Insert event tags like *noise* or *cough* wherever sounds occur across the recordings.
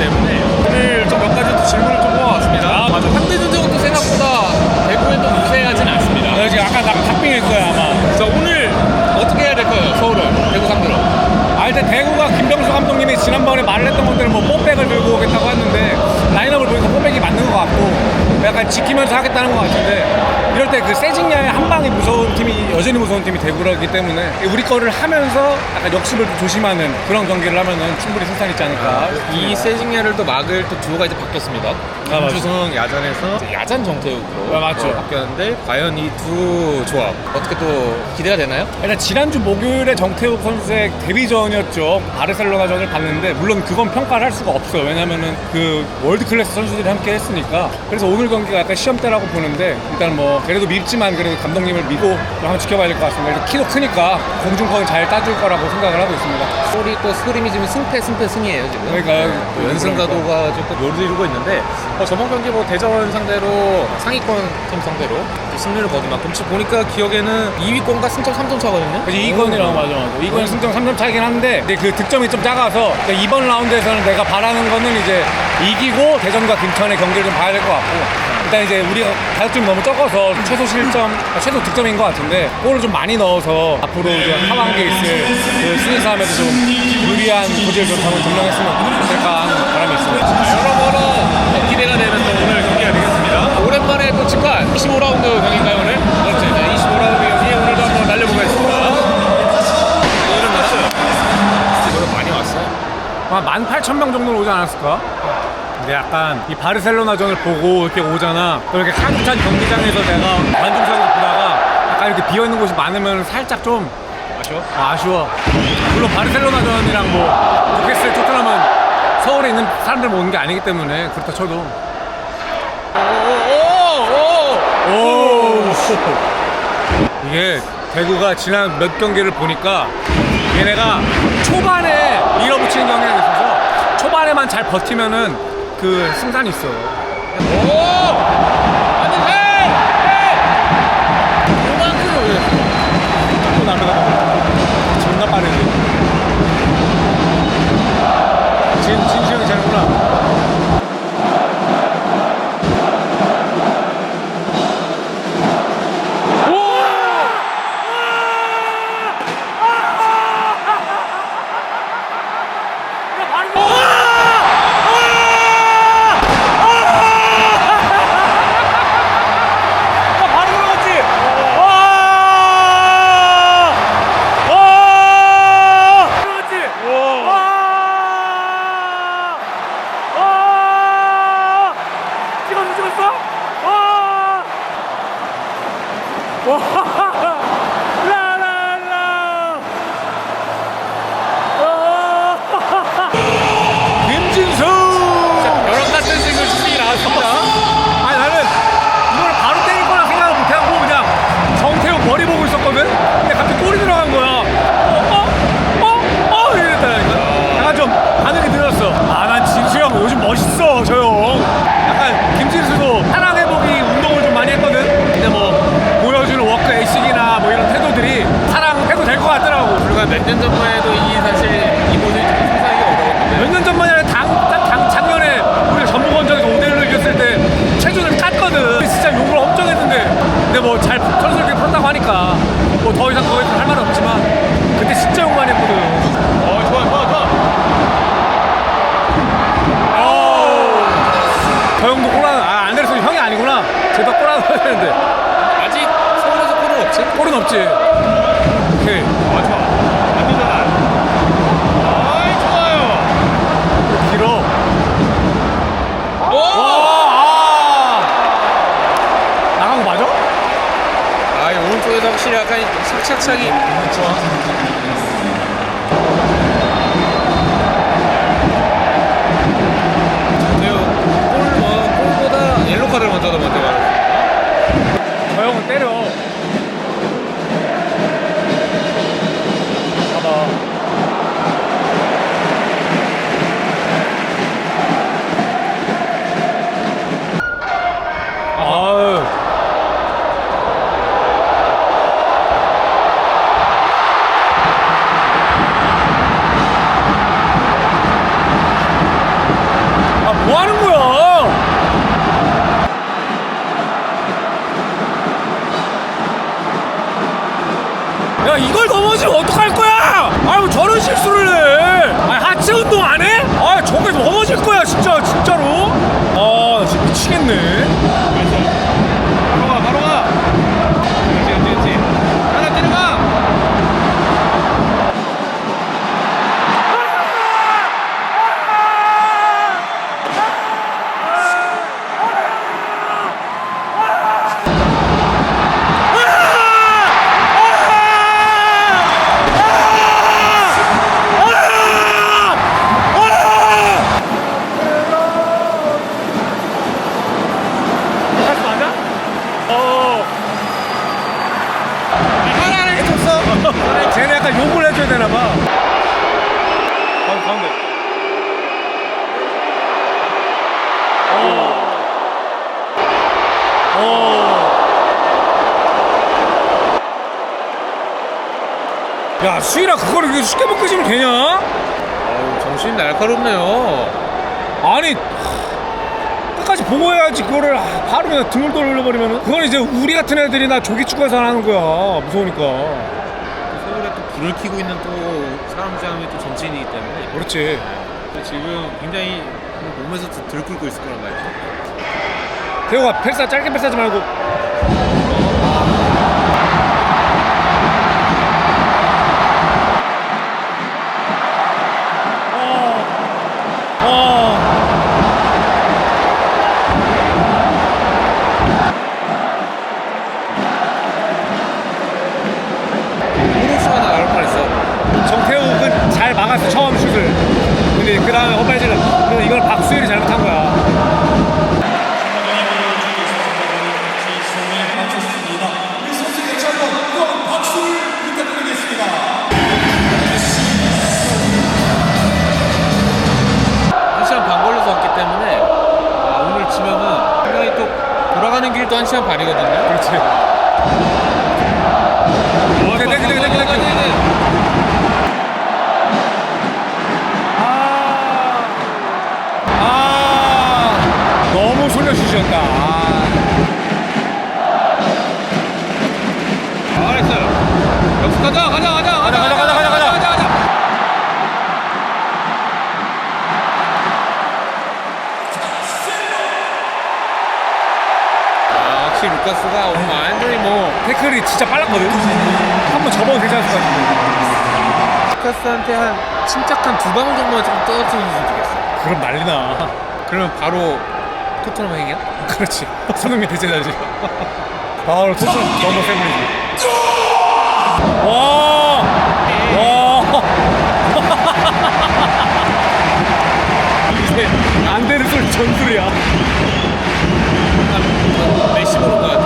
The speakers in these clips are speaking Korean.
때문에 오늘 좀 몇 가지 질문을 좀 모아왔습니다. 아, 맞아. 상대전적도 생각보다 대구에도 우세하진 않습니다. 아, 지금 아까 나 탑빙일 거야, 아마. 자, 오늘 어떻게 해야 될까요, 서울을? 대구 상대로. 아, 일단 대구가 김병수 감독님이 지난번에 말을 했던 것들은 뭐 뽀백을 들고 오겠다고 했는데 라인업을 보니까 뽀백이 맞는 것 같고 약간 지키면서 하겠다는 것 같은데 이럴 때그 세징야의 한 방이 무서운 팀이 여전히 무서운 팀이 대구라기 때문에 우리 거를 하면서 약간 역습을 좀 조심하는 그런 경기를 하면은 충분히 승산이 있지 않을까 이 세징야를 또 막을 또 두어가 이제 바뀌었습니다. 맞죠. 김주성 야전에서 이제 야전 정태욱으로 아, 맞죠. 어, 바뀌었는데 과연 이 두 조합 어떻게 또 기대가 되나요? 일단 지난주 목요일에 정태욱 선수의 데뷔전이었죠. 바르셀로나전을 봤는데 물론 그건 평가를 할 수가 없어요. 왜냐면은 그 월드 클래스 선수들이 함께 했으니까. 그래서 오늘 경기가 약간 시험대라고 보는데 일단 뭐 그래도 밉지만 그래도 감독님을 믿고 좀 한번 지켜봐야 될 것 같습니다. 일단 키도 크니까 공중권 잘 따줄 거라고 생각을 하고 있습니다. 소리 또 스크림이 지금 승패 승패 승이에요 지금. 그러니까 또 연승 가도가 조금 요리르고 있는데 어, 저번 경기 뭐 대전 상대로 상위권 팀 상대로 또 승리를 거둔 만큼 지금 보니까 기억에는 2위권과 승점 3점 차거든요. 그래서 2권이랑 맞아 맞아. 2권이 승점 3점 차이긴 한데 근데 그 득점이 좀 작아서 그러니까 이번 라운드에서는 내가 바라는 거는 이제 이기고 대전과 김천의 경기를 좀 봐야 될 것 같고 일단 이제 우리가 다득점이 너무 적어서 최소 실점, 아, 최소 득점인 것 같은데 골을 좀 많이 넣어서 앞으로 이제 하반기에 있을 그 순위 싸움에도 좀 유리한 고지를 좀 한번 점령했으면 좋겠다 하는 바람이 있습니다. 여러모로 기대가 되는 또 오늘 경기가 되겠습니다. 오랜만에 또 직관 25라운드 경기인가요 오늘? 그렇죠. 25라운드 경기 오늘도 한번 날려보겠습니다. 이름 났어요. 이거 많이 왔어요. 한 18,000명 정도는 오지 않았을까? 약간 이 바르셀로나전을 보고 이렇게 오잖아. 또 이렇게 찬 경기장에서 내가 관중석에서 보다가 약간 이렇게 비어있는 곳이 많으면 살짝 좀 아쉬워? 아, 아쉬워. 물론 바르셀로나전이랑 뭐 뉴캐슬 토트넘은 서울에 있는 사람들 모는 게 아니기 때문에 그렇다 쳐도 오오오 오 이게 대구가 지난 몇 경기를 보니까 얘네가 초반에 밀어붙이는 경향이 있어서 초반에만 잘 버티면은 그 승산이 있어. 오! Whoa. 저 형도 골 하나 아 안데르슨 형이 아니구나. 제가 골 하나 넣어야 되는데. 아직 서울에서 골은 없지? 골은 없지. 오케이. 아 좋아. 완전 좋아. 아이 좋아요. 길어. 오! 와 아. 나간 거 맞아? 아, 이 오른쪽에서 확실히 약간 착착착이 넘어지면 어떡할 거야? 아유 저런 실수를 해. 아 하체 운동 안 해? 아 저게 넘어질 거야 진짜 진짜로 아나 진짜 미치겠네 야 수일아 그거를 이렇게 쉽게 벗겨지면 되냐? 어우 정신이 날카롭네요. 아니 끝까지 보고 해야지 그거를 아, 바로 그냥 등을 돌려버리면은. 그건 이제 우리 같은 애들이나 조기 축구에서 하는 거야. 무서우니까. 서울에 또 불을 켜고 있는 또 사람 사람이 또 정치인이기 때문에. 그렇지. 근데 지금 굉장히 몸에서 또 들끓고 있을 거란 말이죠. 태호가 펠사 짧게 펠사지 말고 그 다음에 헛발질은 그래서 이걸 박수일이 잘못 루카스한테 한 침착한 두 방울 정도만 조금 떨어뜨려주면 좋겠어 그럼 난리나. 그러면 바로 토트넘 행이야? *laughs* 그렇지. 손흥민 대체자지. *laughs* 바로 토트넘 넘버 세븐이지. 와! 와! *laughs* 이제 안 되는 소리 전술이야. 메시 보는 것 같아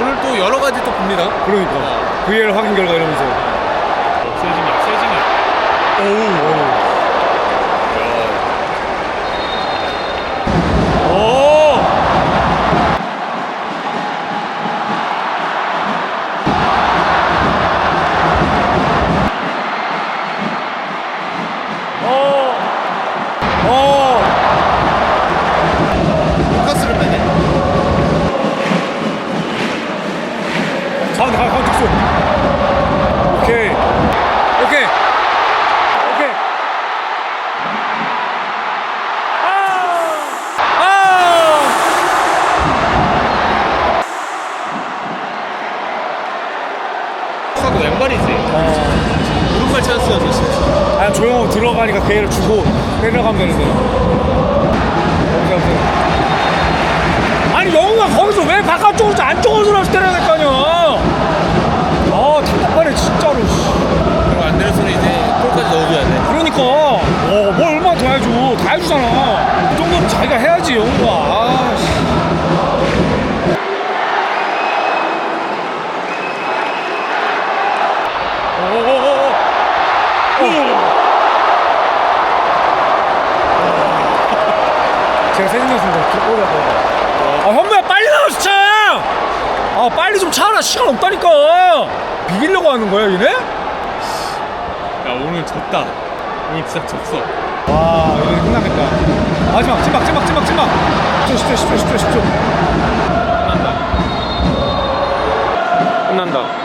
오늘 또 여러 가지 또 봅니다. 그러니까 VAR 확인 결과 이러면서 세징이야, 세징이야. 오우 操你 시간 없다니까. 비기려고 하는 거야, 얘네? 야 오늘 졌다. 오늘 진짜 졌어. 와, 이거 끝나겠다. 마지막, 찐막, 찐막, 찐막, 찐막. 10초, 10초, 10초, 10초, 10초. 끝난다. 끝난다.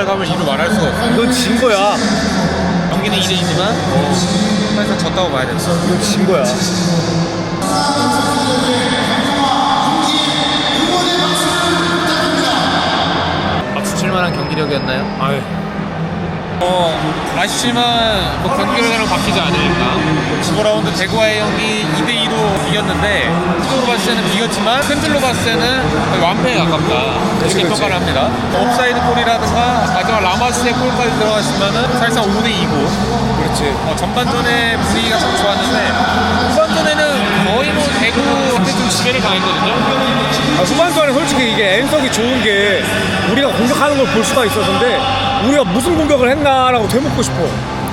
탈감을 이루 말할 수가 없어. 이건 진 거야. 경기는 2대2지만 사실상 졌다고 봐야 된다. 이건 진 거야. 박수 칠 만한 경기력이었나요? 아유. 어, 아쉽지만 뭐 경기력은 바뀌지 않으니까 15라운드 대구와의 경기 2대2로 이겼는데 스코어 봤을 때는 비겼지만 팬들로 봤을 때는 완패에 가깝다 이렇게 그치. 평가를 합니다 옵사이드 골이라든가 마지막 라마스의 골까지 들어갔으면 사실상 5대2고 그렇지. 어, 전반전에 분위기가 참 좋았는데 후반전에는 거의 뭐 대구한테 좀 지배를 당했거든요 아, 후반전에 솔직히 이게 엔석이 좋은 게 우리가 공격하는 걸 볼 수가 있었는데 우리가 무슨 공격을 했나라고 되묻고 싶어.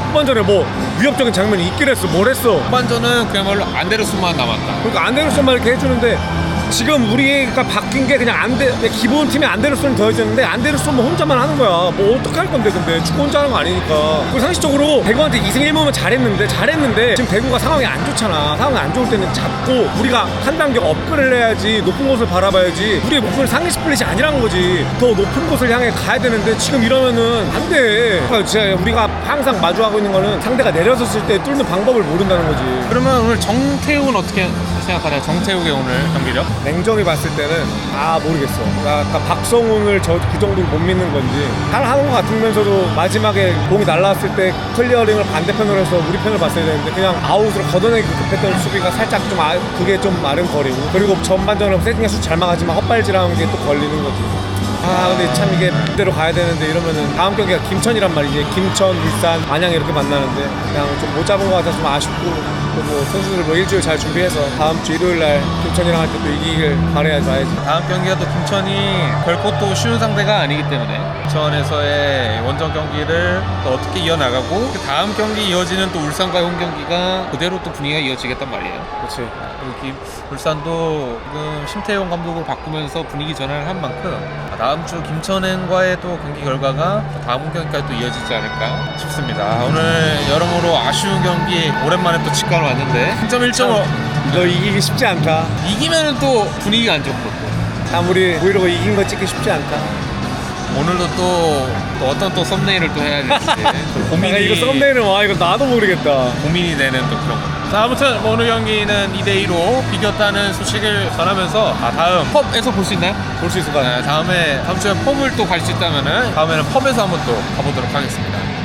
후반전에 뭐 위협적인 장면이 있긴 했어. 뭘 했어. 후반전은 그야말로 안데르슨만 남았다 그러니까 안데르손만 이렇게 해주는데 지금 우리가 바뀐 게 그냥 안데 기본 팀에 안데르손이 더해졌는데 안데르손 뭐 혼자만 하는 거야. 뭐 어떻게 할 건데 근데 축구 혼자 하는 거 아니니까. 그리고 상식적으로 대구한테 2승 1무면 잘했는데 잘했는데 지금 대구가 상황이 안 좋잖아. 상황이 안 좋을 때는 잡고 우리가 한 단계 업그레이드 해야지 높은 곳을 바라봐야지. 우리의 목표는 상위 스플릿이 아니라는 거지. 더 높은 곳을 향해 가야 되는데 지금 이러면은 안 돼. 그러니까 우리가 항상 마주하고 있는 거는 상대가 내려섰을 때 뚫는 방법을 모른다는 거지. 그러면 오늘 정태욱은 어떻게 생각하나요? 정태욱의 오늘 경기력? 냉정히 봤을 때는 아 모르겠어. 나 아까 박성훈을 저 그 정도로 못 믿는 건지 잘 하는 것 같으면서도 마지막에 공이 날라왔을 때 클리어링을 반대편으로 해서 우리 편을 봤어야 되는데 그냥 아웃으로 걷어내기 급했던 수비가 살짝 좀 아, 그게 좀 마른 거리고 그리고 전반전은 세팅가 슛잘 막하지만 헛발질하는 게 또 걸리는 거지. 아 근데 참 이게 그대로 가야 되는데 이러면은 다음 경기가 김천이란 말이지 김천, 울산, 안양 이렇게 만나는데 그냥 좀 못 잡은 것 같아서 좀 아쉽고 또 뭐 선수들 뭐 일주일 잘 준비해서 다음 주 일요일 날 김천이랑 할 때 또 이기길 봐야지 다음 경기가 또 김천이 결코 또 쉬운 상대가 아니기 때문에 김천에서의 원정 경기를 또 어떻게 이어나가고 그 다음 경기 이어지는 또 울산과의 홈 경기가 그대로 또 분위기가 이어지겠단 말이에요. 그렇지 그리고 김- 울산도 지금 심태용 감독을 바꾸면서 분위기 전환을 한 만큼 다음 주 김천행과의 또 경기 결과가 다음 홈 경기까지 또 이어지지 않을까 싶습니다. 오늘 여러모로 아쉬운 경기 오랜만에 또 직관 왔는데 3.1.5너 이기기 쉽지 않다 이기면은 또 분위기가 안 좋고 또. 아무리 브이로그 이긴 거 찍기 쉽지 않다 오늘도 또, 또 어떤 또 썸네일을 또 해야 될지 또 *laughs* 고민이 아, 이거 썸네일은 와 이거 나도 모르겠다 고민이 되는 또 그런 거. 자 아무튼 뭐 오늘 경기는 2대 2로 비겼다는 소식을 전하면서 아, 다음 펍에서 볼 수 있나요? 볼 수 있을 것 같아 네, 다음에 다음 주에 펍을 또 갈 수 있다면은 다음에는 펍에서 한번 또 가보도록 하겠습니다.